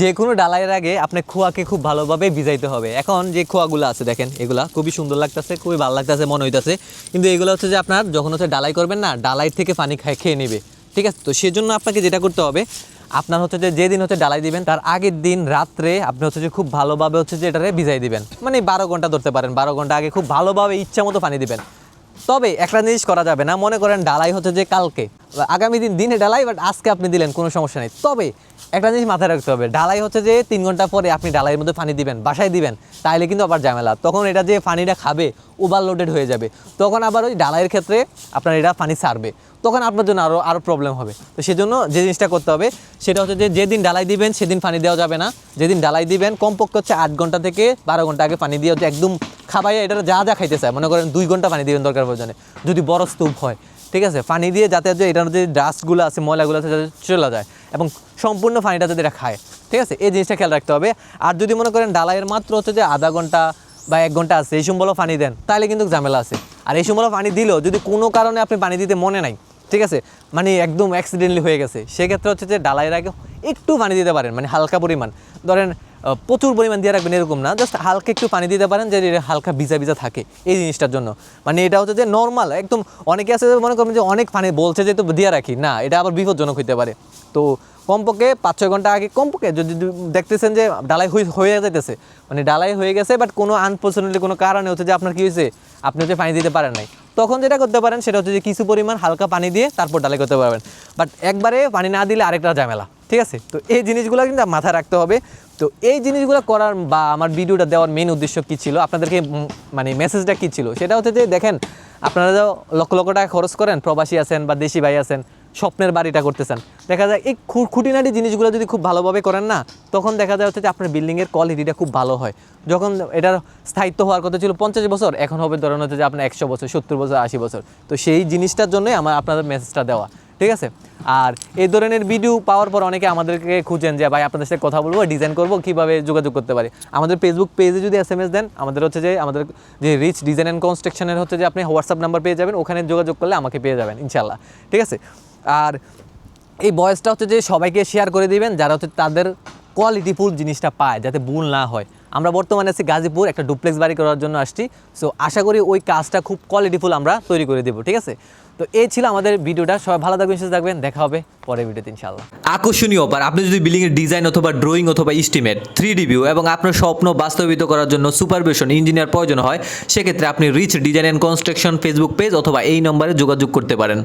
যে কোনো ডালাইয়ের আগে আপনি খোয়াকে খুব ভালোভাবে ভিজাইতে হবে। এখন যে খোয়াগুলো আছে দেখেন, এগুলা খুবই সুন্দর লাগতেছে, খুবই ভালো লাগতেছে, মনে হইতেছে। কিন্তু এগুলো হচ্ছে যে আপনার যখন হচ্ছে ডালাই করবেন না, ডালাই থেকে পানি খায়, খেয়ে নেবে। ঠিক আছে? তো সেজন্য আপনাকে যেটা করতে হবে, আপনার হচ্ছে যে যেদিন হচ্ছে ডালাই দিবেন, তার আগের দিন রাত্রে আপনি হচ্ছে যে খুব ভালোভাবে হচ্ছে যে এটারে ভিজাই দিবেন। মানে বারো ঘণ্টা ধরতে পারেন, বারো ঘণ্টা আগে খুব ভালোভাবে ইচ্ছা মতো পানি দিবেন। তবে একটা জিনিস করা যাবে না। মনে করেন ডালাই হচ্ছে যে কালকে। আগামী দিন দিনে ডালাই বাট আজকে আপনি দিলেন, কোনো সমস্যা নেই। তবে একটা জিনিস মাথায় রাখতে হবে, ডালাই হচ্ছে যে তিন ঘণ্টা পরে আপনি ডালাইয়ের মধ্যে পানি দিবেন, বাসায় দিবেন, তাইলে কিন্তু আবার ঝামেলা। তখন এটা যে পানিটা খাবে ওভারলোডেড হয়ে যাবে। তখন আবার ওই ডালাইয়ের ক্ষেত্রে আপনার এটা পানি ছাড়বে। তখন আপনার জন্য আরও আরও প্রবলেম হবে। তো সেজন্য যে জিনিসটা করতে হবে, সেটা হচ্ছে যে যেদিন ডালাই দিবেন, সেদিন পানি দেওয়া যাবে না। যেদিন ডালাই দিবেন, কমপক্ষে হচ্ছে আট ঘণ্টা থেকে বারো ঘণ্টা আগে পানি দিয়ে হচ্ছে একদম খাবাইয়ে এটা যা যা খাইতে চায় মনে করেন দুই ঘণ্টা পানি দিবেন দরকার প্রয়োজনে যদি বড় স্তূপ হয়, ঠিক আছে? পানি দিয়ে যাতে যে এটার যে ডাস্টগুলো আছে, ময়লাগুলো আছে, যাতে চলে যায় এবং সম্পূর্ণ পানিটা যাতে এটা খায়, ঠিক আছে? এই জিনিসটা খেয়াল রাখতে হবে। আর যদি মনে করেন ডালাইয়ের মাত্র হচ্ছে যে আধা ঘণ্টা বা এক ঘণ্টা আছে, এই সম্বলও পানি দেন তাহলে কিন্তু ঝামেলা আছে। আর এই সম্বলও পানি দিলেও যদি কোনো কারণে আপনি পানি দিতে মনে নাই, ঠিক আছে? মানে একদম অ্যাক্সিডেন্টলি হয়ে গেছে, সেক্ষেত্রে হচ্ছে যে ডালাইয়ের আগে একটু পানি দিতে পারেন মানে হালকা পরিমাণ। ধরেন প্রচুর পরিমাণ দিয়ে রাখবেন, এরকম না। জাস্ট হালকা একটু পানি দিতে পারেন যে হালকা ভিজা ভিজা থাকে এই জিনিসটার জন্য। মানে এটা হচ্ছে যে নর্মাল একদম অনেকে আছে মনে করবেন যে অনেক পানি বলছে যে তো দিয়ে রাখি। না, এটা আবার বিপজ্জনক হইতে পারে। তো কমপক্ষে পাঁচ ছয় ঘণ্টা আগে কমপক্ষে যদি দেখতেছেন যে ডালাই হয়ে যেতেছে মানে ডালাই হয়ে গেছে বাট কোনো আনফর্চুনেটলি কোনো কারণে হচ্ছে যে আপনার কী হয়েছে আপনি হচ্ছে পানি দিতে পারেন নাই। তখন যেটা করতে পারেন, সেটা হচ্ছে যে কিছু পরিমাণ হালকা পানি দিয়ে তারপর ডালাই করতে পারবেন। বাট একবারে পানি না দিলে আরেকটা ঝামেলা, ঠিক আছে? তো এই জিনিসগুলো কিন্তু মাথায় রাখতে হবে। তো এই জিনিসগুলো করার বা আমার ভিডিওটা দেওয়ার মেন উদ্দেশ্য কী ছিল? আপনাদেরকে মানে মেসেজটা কী ছিল? সেটা হচ্ছে যে, দেখেন, আপনারা যা লক্ষ লক্ষ টাকা খরচ করেন, প্রবাসী আছেন বা দেশি ভাই আছেন, স্বপ্নের বাড়িটা করতেছেন। দেখা যায় এই খুঁটিনাটি জিনিসগুলো যদি খুব ভালোভাবে করেন না, তখন দেখা যায় হচ্ছে যে আপনার বিল্ডিংয়ের কোয়ালিটিটা খুব ভালো হয়। যখন এটার স্থায়িত্ব হওয়ার কথা ছিল পঞ্চাশ বছর, এখন হবে ধরেন হচ্ছে যে আপনার একশো বছর, সত্তর বছর, আশি বছর। তো সেই জিনিসটার জন্যই আমার আপনাদের মেসেজটা দেওয়া। ঠিক আছে? আর এই ধরনের ভিডিও পাওয়ার পর অনেকে আমাদেরকে খুঁজেন যে, ভাই, আপনাদের সাথে কথা বলব ডিজাইন করব, কীভাবে যোগাযোগ করতে পারি? আমাদের ফেসবুক পেজে যদি এস এম এস দেন, আমাদের হচ্ছে যে, আমাদের যে রিচ ডিজাইন অ্যান্ড কনস্ট্রাকশনের হচ্ছে যে, আপনি হোয়াটসঅ্যাপ নাম্বার পেয়ে যাবেন, ওখানে যোগাযোগ করলে আমাকে পেয়ে যাবেন ইনশাল্লাহ ঠিক আছে? আর এই বয়সটা হচ্ছে যে, সবাইকে শেয়ার করে দিবেন, যারা হচ্ছে তাদের কোয়ালিটিফুল জিনিসটা পায়, যাতে ভুল না হয়। আমরা বর্তমানে আছি গাজীপুর, একটা ডুপ্লেক্স বাড়ি করার জন্য আসছি। সো আশা করি ওই কাজটা খুব কোয়ালিটিফুল আমরা তৈরি করে দেবো, ঠিক আছে? তো এই ছিল আমাদের ভিডিওটা, সবাই ভালো থাকবেন, সুস্থ থাকবেন, দেখা হবে পরের ভিডিওতে ইনশাল্লাহ আকর্ষণীয় অফার আপনি যদি বিল্ডিং এর ডিজাইন অথবা ড্রয়িং অথবা ইস্টিমেট থ্রি ভিউ এবং আপনার স্বপ্ন বাস্তবিত করার জন্য সুপারভিশন ইঞ্জিনিয়ার প্রয়োজন হয়, সেক্ষেত্রে আপনি rich design and construction Facebook page অথবা এই নম্বরে যোগাযোগ করতে পারেন।